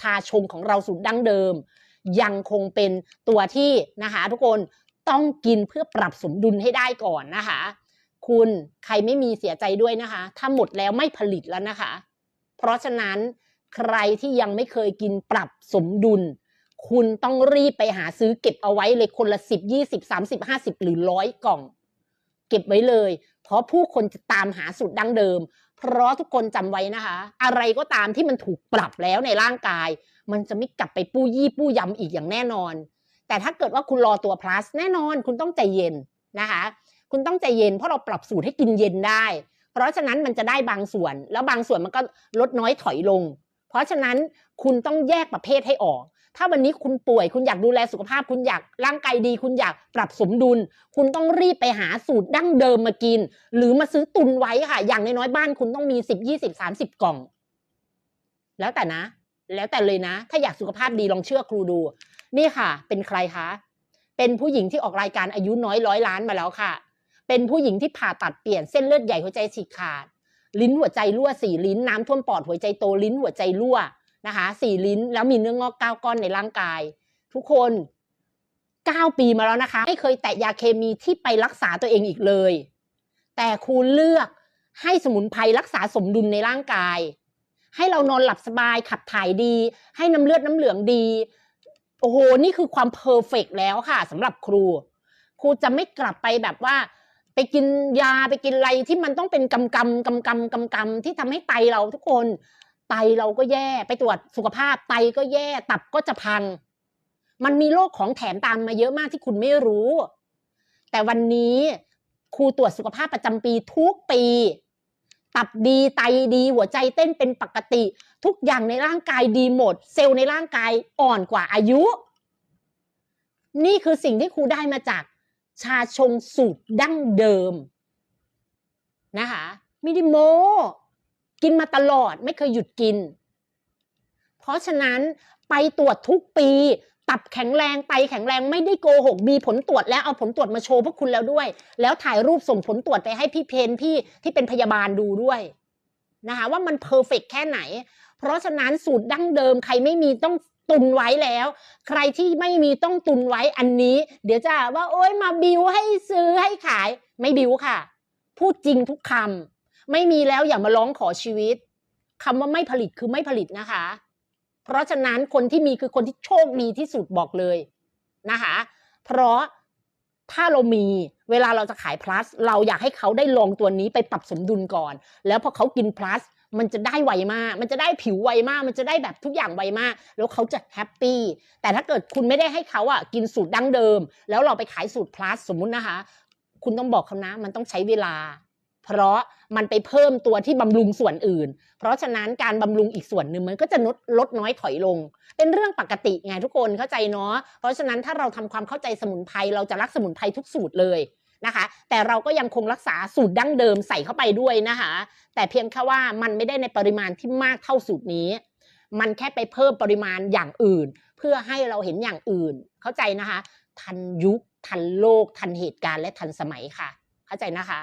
ชาชงของเราสูตรดั้งเดิม ยังคงเป็นตัวที่นะคะทุกคนต้องกินเพื่อปรับสมดุลให้ได้ก่อนนะคะ คุณใครไม่มีเสียใจด้วยนะคะ ถ้าหมดแล้วไม่ผลิตแล้วนะคะ เพราะฉะนั้นใครที่ยังไม่เคยกินปรับสมดุล คุณต้องรีบไปหาซื้อเก็บเอาไว้เลยคนละสิบยี่สิบสามสิบห้าสิบหรือร้อยกล่อง เก็บไว้เลย เพราะผู้คนจะตามหาสูตรดั้งเดิม เพราะทุกคนจำไว้นะคะ อะไรก็ตามที่มันถูกปรับแล้วในร่างกาย มันจะไม่กลับไปปู้ยี่ปู้ยำอีกอย่างแน่นอน แต่ถ้าเกิดว่าคุณรอตัว plus แน่นอน คุณต้องใจเย็นนะคะ คุณต้องใจเย็นเพราะเราปรับสูตรให้กินเย็นได้ เพราะฉะนั้นมันจะได้บางส่วน แล้วบางส่วนมันก็ลดน้อยถอยลง เพราะฉะนั้นคุณต้องแยกประเภทให้ออก ถ้าวันนี้คุณป่วย คุณอยากดูแลสุขภาพ คุณอยากร่างกายดี คุณอยากปรับสมดุล คุณต้องรีบไปหาสูตรดั้งเดิมมากิน หรือมาซื้อตุนไว้ค่ะ อย่างน้อยๆบ้านคุณต้องมีสิบยี่สิบสามสิบกล่อง แล้วแต่นะ แล้วแต่เลยนะ ถ้าอยากสุขภาพดีลองเชื่อครูดู นี่ค่ะ เป็นใครคะเป็นผู้หญิงที่ออกรายการอายุน้อยร้อยล้านมาแล้วค่ะ เป็นผู้หญิงที่ผ่าตัดเปลี่ยนเส้นเลือดใหญ่หัวใจฉีกขาด ลิ้นหัวใจรั่วสี่ลิ้นน้ำท่วมปอดหัวใจโตลิ้นหัวใจรั่ว นะคะสี่ลิ้นแล้วมีเนื้องอกเก้าก้อนในร่างกาย ทุกคนเก้าปีมาแล้วนะคะ ไม่เคยแตะยาเคมีที่ไปรักษาตัวเองอีกเลย แต่ครูเลือกให้สมุนไพรรักษาสมดุลในร่างกาย ให้เรานอนหลับสบายขับถ่ายดี ให้น้ำเลือดน้ำเหลืองดี โอ้โห นี่คือความเพอร์เฟกแล้วค่ะสำหรับครู ครูจะไม่กลับไปแบบว่า ไปกินยาไปกินอะไรที่มันต้องเป็นกำกำกำกำกำกำที่ทำให้ไตเราทุกคน ไตเราก็แย่ไปตรวจสุขภาพ ไตก็แย่ตับก็จะพัง มันมีโรคของแถมตามมาเยอะมากที่คุณไม่รู้ แต่วันนี้ครูตรวจสุขภาพประจำปีทุกปี ตับดีไตดี หัวใจเต้นเป็นปกติ ทุกอย่างในร่างกายดีหมด เซลล์ในร่างกายอ่อนกว่าอายุ นี่คือสิ่งที่ครูได้มาจากชาชงสูตรดั้งเดิมนะคะไม่ได้โม กินมาตลอดไม่เคยหยุดกิน เพราะฉะนั้นไปตรวจทุกปี ตับแข็งแรงไตแข็งแรงไม่ได้โกหกมีผลตรวจแล้วเอาผลตรวจมาโชว์พวกคุณแล้วด้วย แล้วถ่ายรูปส่งผลตรวจไปให้พี่เพนพี่ที่เป็นพยาบาลดูด้วยนะคะว่ามันเพอร์เฟกแค่ไหน เพราะฉะนั้นสูตรดั้งเดิมใครไม่มีต้องตุนไว้แล้ว ใครที่ไม่มีต้องตุนไว้อันนี้ เดี๋ยวจะว่าโอ๊ยมาบิวให้ซื้อให้ขายไม่บิวค่ะ พูดจริงทุกคำ ไม่มีแล้วอย่ามาร้องขอชีวิตคำว่าไม่ผลิตคือไม่ผลิตนะคะ เพราะฉะนั้นคนที่มีคือคนที่โชคดีที่สุดบอกเลยนะคะ เพราะถ้าเรามีเวลาเราจะขาย plus เราอยากให้เขาได้ลองตัวนี้ไปปรับสมดุลก่อน แล้วพอเขากิน plus มันจะได้ไวมาก มันจะได้ผิวไวมาก มันจะได้แบบทุกอย่างไวมาก แล้วเขาจะแฮปปี้ แต่ถ้าเกิดคุณไม่ได้ให้เขาอะกินสูตรดั้งเดิม แล้วเราไปขายสูตร plus สมมุตินะคะ คุณต้องบอกเขานะ มันต้องใช้เวลา เพราะมันไปเพิ่มตัวที่บำรุงส่วนอื่น เพราะฉะนั้นการบำรุงอีกส่วนหนึ่งมันก็จะลดลดน้อยถอยลง เป็นเรื่องปกติไงทุกคนเข้าใจเนาะ เพราะฉะนั้นถ้าเราทำความเข้าใจสมุนไพรเราจะรักสมุนไพรทุกสูตรเลยนะคะ แต่เราก็ยังคงรักษาสูตรดั้งเดิมใส่เข้าไปด้วยนะคะ แต่เพียงแค่ว่ามันไม่ได้ในปริมาณที่มากเท่าสูตรนี้ มันแค่ไปเพิ่มปริมาณอย่างอื่น เพื่อให้เราเห็นอย่างอื่น เข้าใจนะคะ ทันยุค ทันโลก ทันเหตุการณ์และทันสมัยค่ะ เข้าใจนะคะ